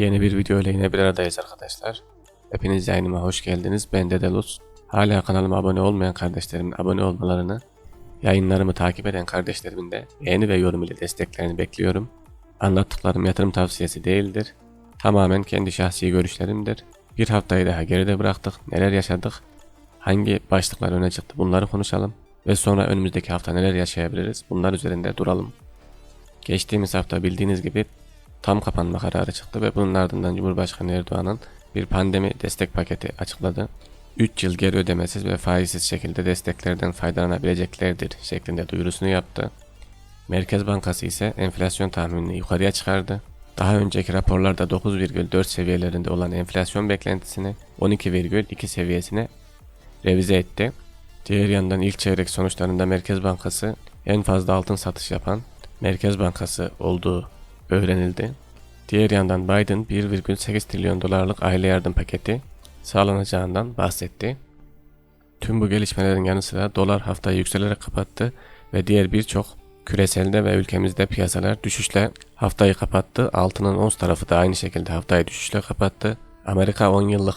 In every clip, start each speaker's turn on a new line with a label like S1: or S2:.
S1: Yeni bir video ile yine bir aradayız arkadaşlar. Hepiniz yayınıma hoş geldiniz. Ben Dedelus. Hala kanalıma abone olmayan kardeşlerimin abone olmalarını, yayınlarımı takip eden kardeşlerimin de beğeni ve yorum ile desteklerini bekliyorum. Anlattıklarım yatırım tavsiyesi değildir. Tamamen kendi şahsi görüşlerimdir. Bir haftayı daha geride bıraktık. Neler yaşadık? Hangi başlıklar öne çıktı? Bunları konuşalım. Ve sonra önümüzdeki hafta neler yaşayabiliriz? Bunlar üzerinde duralım. Geçtiğimiz hafta bildiğiniz gibi tam kapanma kararı çıktı ve bunun ardından Cumhurbaşkanı Erdoğan'ın bir pandemi destek paketi açıkladı. 3 yıl geri ödemesiz ve faizsiz şekilde desteklerden faydalanabileceklerdir şeklinde duyurusunu yaptı. Merkez Bankası ise enflasyon tahminini yukarıya çıkardı. Daha önceki raporlarda 9,4 seviyelerinde olan enflasyon beklentisini 12,2 seviyesine revize etti. Diğer yandan ilk çeyrek sonuçlarında Merkez Bankası en fazla altın satış yapan Merkez Bankası olduğu öğrenildi. Diğer yandan Biden 1,8 trilyon dolarlık aile yardım paketi sağlanacağından bahsetti. Tüm bu gelişmelerin yanı sıra dolar haftayı yükselerek kapattı ve diğer birçok küreselde ve ülkemizde piyasalar düşüşle haftayı kapattı. Altının ons tarafı da aynı şekilde haftayı düşüşle kapattı. Amerika 10 yıllık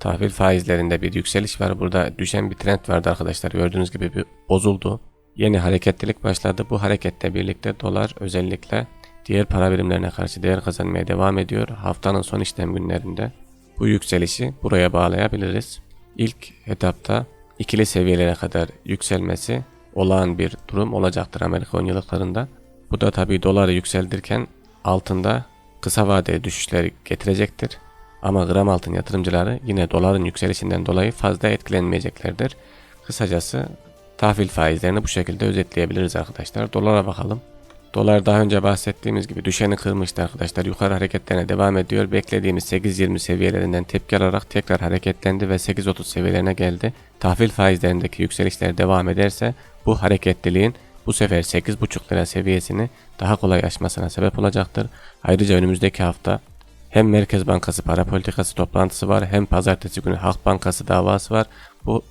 S1: tahvil faizlerinde bir yükseliş var. Burada düşen bir trend vardı arkadaşlar. Gördüğünüz gibi bir bozuldu. Yeni hareketlilik başladı. Bu hareketle birlikte dolar özellikle diğer para birimlerine karşı değer kazanmaya devam ediyor. Haftanın son işlem günlerinde bu yükselişi buraya bağlayabiliriz. İlk etapta ikili seviyelere kadar yükselmesi olağan bir durum olacaktır Amerika 10 yıllıklarında. Bu da tabii doları yükseldirken altında kısa vadeli düşüşler getirecektir. Ama gram altın yatırımcıları yine doların yükselişinden dolayı fazla etkilenmeyeceklerdir. Kısacası tahvil faizlerini bu şekilde özetleyebiliriz arkadaşlar. Dolara bakalım. Dolar daha önce bahsettiğimiz gibi düşeni kırmıştı arkadaşlar. Yukarı hareketlerine devam ediyor. Beklediğimiz 8.20 seviyelerinden tepki alarak tekrar hareketlendi ve 8.30 seviyelerine geldi. Tahvil faizlerindeki yükselişler devam ederse bu hareketliliğin bu sefer 8.5 lira seviyesini daha kolay aşmasına sebep olacaktır. Ayrıca önümüzdeki hafta hem Merkez Bankası para politikası toplantısı var hem pazartesi günü Halk Bankası davası var. Bu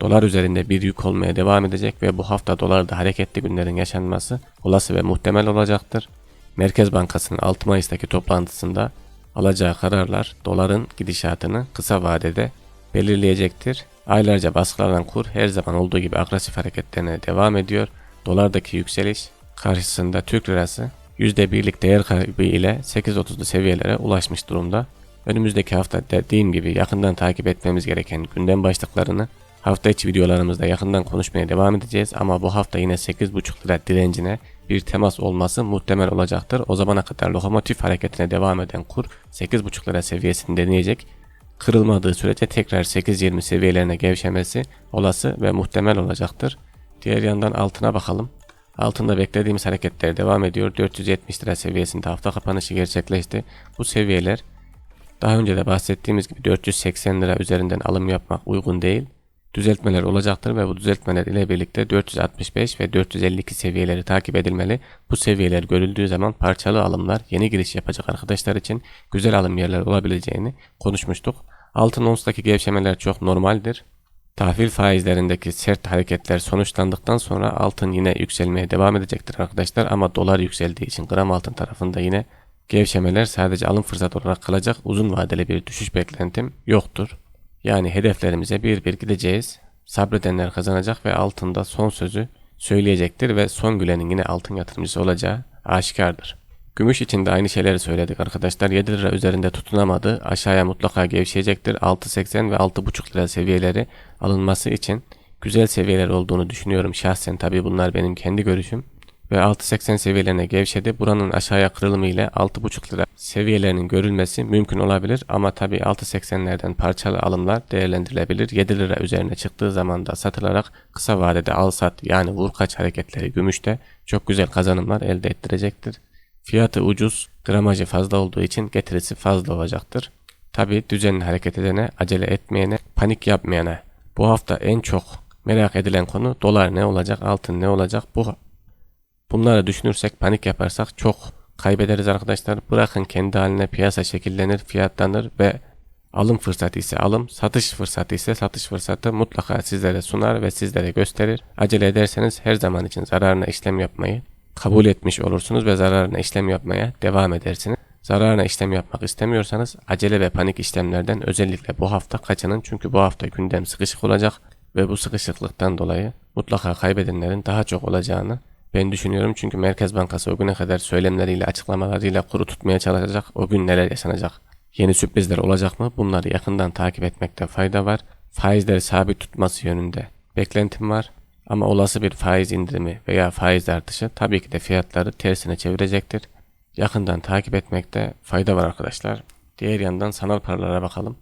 S1: dolar üzerinde bir yük olmaya devam edecek ve bu hafta dolarda hareketli günlerin yaşanması olası ve muhtemel olacaktır. Merkez Bankası'nın 6 Mayıs'taki toplantısında alacağı kararlar doların gidişatını kısa vadede belirleyecektir. Aylarca baskılanan kur her zaman olduğu gibi agresif hareketlerine devam ediyor. Dolardaki yükseliş karşısında Türk lirası %1'lik değer kaybı ile 8.30'lu seviyelere ulaşmış durumda. Önümüzdeki hafta dediğim gibi yakından takip etmemiz gereken gündem başlıklarını hafta içi videolarımızda yakından konuşmaya devam edeceğiz ama bu hafta yine 8.5 lira direncine bir temas olması muhtemel olacaktır. O zamana kadar lokomotif hareketine devam eden kur 8.5 lira seviyesini deneyecek. Kırılmadığı sürece tekrar 8.20 seviyelerine gevşemesi olası ve muhtemel olacaktır. Diğer yandan altına bakalım. Altında beklediğimiz hareketler devam ediyor. 470 lira seviyesinde hafta kapanışı gerçekleşti. Bu seviyeler daha önce de bahsettiğimiz gibi 480 lira üzerinden alım yapmak uygun değil. Düzeltmeler olacaktır ve bu düzeltmeler ile birlikte 465 ve 452 seviyeleri takip edilmeli. Bu seviyeler görüldüğü zaman parçalı alımlar yeni giriş yapacak arkadaşlar için güzel alım yerler olabileceğini konuşmuştuk. Altın onsdaki gevşemeler çok normaldir. Tahvil faizlerindeki sert hareketler sonuçlandıktan sonra altın yine yükselmeye devam edecektir arkadaşlar ama dolar yükseldiği için gram altın tarafında yine gevşemeler sadece alım fırsatı olarak kalacak uzun vadeli bir düşüş beklentim yoktur. Yani hedeflerimize bir bir gideceğiz. Sabredenler kazanacak ve altında son sözü söyleyecektir ve son gülenin yine altın yatırımcısı olacağı aşikardır. Gümüş için de aynı şeyleri söyledik arkadaşlar. 7 lira üzerinde tutunamadı. Aşağıya mutlaka gevşeyecektir. 6.80 ve 6.5 lira seviyeleri alınması için güzel seviyeler olduğunu düşünüyorum şahsen. Tabi bunlar benim kendi görüşüm. Ve 6.80 seviyelerine gevşedi. Buranın aşağıya kırılımı ile 6.5 lira seviyelerinin görülmesi mümkün olabilir. Ama tabi 6.80'lerden parçalı alımlar değerlendirilebilir. 7 lira üzerine çıktığı zaman da satılarak kısa vadede al sat yani vur kaç hareketleri gümüşte çok güzel kazanımlar elde ettirecektir. Fiyatı ucuz, gramajı fazla olduğu için getirisi fazla olacaktır. Tabi düzenli hareket edene, acele etmeyene, panik yapmayana. Bu hafta en çok merak edilen konu dolar ne olacak, altın ne olacak? Bu Bunları düşünürsek, panik yaparsak çok kaybederiz arkadaşlar. Bırakın kendi haline piyasa şekillenir, fiyatlanır ve alım fırsatı ise alım, satış fırsatı ise satış fırsatı mutlaka sizlere sunar ve sizlere gösterir. Acele ederseniz her zaman için zararına işlem yapmayı kabul etmiş olursunuz ve zararına işlem yapmaya devam edersiniz. Zararına işlem yapmak istemiyorsanız acele ve panik işlemlerden özellikle bu hafta kaçının çünkü bu hafta gündem sıkışık olacak ve bu sıkışıklıktan dolayı mutlaka kaybedenlerin daha çok olacağını ben düşünüyorum çünkü Merkez Bankası o güne kadar söylemleriyle açıklamalarıyla kuru tutmaya çalışacak. O gün neler yaşanacak? Yeni sürprizler olacak mı? Bunları yakından takip etmekte fayda var. Faizleri sabit tutması yönünde beklentim var. Ama olası bir faiz indirimi veya faiz artışı tabii ki de fiyatları tersine çevirecektir. Yakından takip etmekte fayda var arkadaşlar. Diğer yandan sanal paralara bakalım.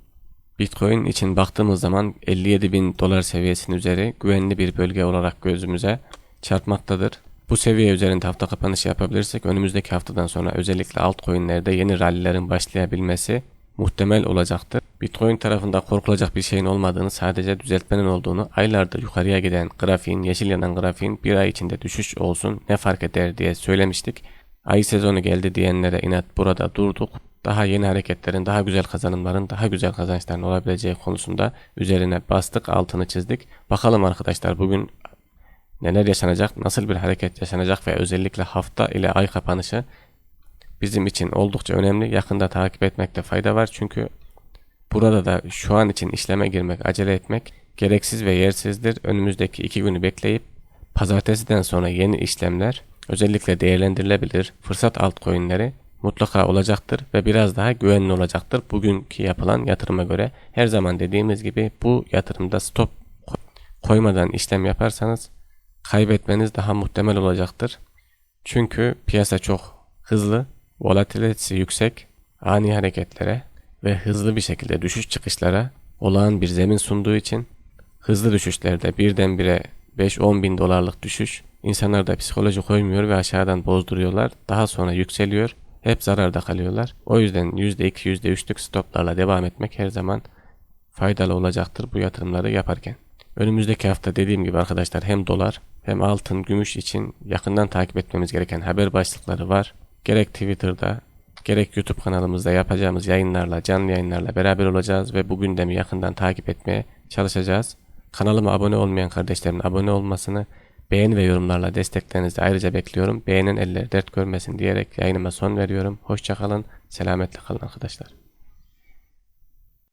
S1: Bitcoin için baktığımız zaman 57 bin dolar seviyesinin üzeri güvenli bir bölge olarak gözümüze çarpmaktadır. Bu seviye üzerinde hafta kapanışı yapabilirsek önümüzdeki haftadan sonra özellikle altcoin'lerde yeni rallilerin başlayabilmesi muhtemel olacaktır. Bitcoin tarafında korkulacak bir şeyin olmadığını sadece düzeltmenin olduğunu aylardır yukarıya giden grafiğin yeşil yanan grafiğin bir ay içinde düşüş olsun ne fark eder diye söylemiştik. Ay sezonu geldi diyenlere inat burada durduk. Daha yeni hareketlerin, daha güzel kazanımların, daha güzel kazançların olabileceği konusunda üzerine bastık, altını çizdik. Bakalım arkadaşlar bugün neler yaşanacak, nasıl bir hareket yaşanacak ve özellikle hafta ile ay kapanışı bizim için oldukça önemli. Yakında takip etmekte fayda var çünkü burada da şu an için işleme girmek, acele etmek gereksiz ve yersizdir. Önümüzdeki iki günü bekleyip pazartesiden sonra yeni işlemler özellikle değerlendirilebilir fırsat altcoin'leri mutlaka olacaktır ve biraz daha güvenli olacaktır. Bugünkü yapılan yatırıma göre her zaman dediğimiz gibi bu yatırımda stop koymadan işlem yaparsanız kaybetmeniz daha muhtemel olacaktır. Çünkü piyasa çok hızlı, volatilitesi yüksek, ani hareketlere ve hızlı bir şekilde düşüş çıkışlara olağan bir zemin sunduğu için hızlı düşüşlerde birdenbire 5-10 bin dolarlık düşüş insanlarda psikoloji koymuyor ve aşağıdan bozduruyorlar. Daha sonra yükseliyor. Hep zararda kalıyorlar. O yüzden %2, %3'lük stoplarla devam etmek her zaman faydalı olacaktır bu yatırımları yaparken. Önümüzdeki hafta dediğim gibi arkadaşlar hem dolar hem altın, gümüş için yakından takip etmemiz gereken haber başlıkları var. Gerek Twitter'da gerek YouTube kanalımızda yapacağımız yayınlarla, canlı yayınlarla beraber olacağız ve bu gündemi yakından takip etmeye çalışacağız. Kanalıma abone olmayan kardeşlerin abone olmasını, beğeni ve yorumlarla desteklerinizi ayrıca bekliyorum. Beğenen eller dert görmesin diyerek yayınıma son veriyorum. Hoşçakalın, selametle kalın arkadaşlar.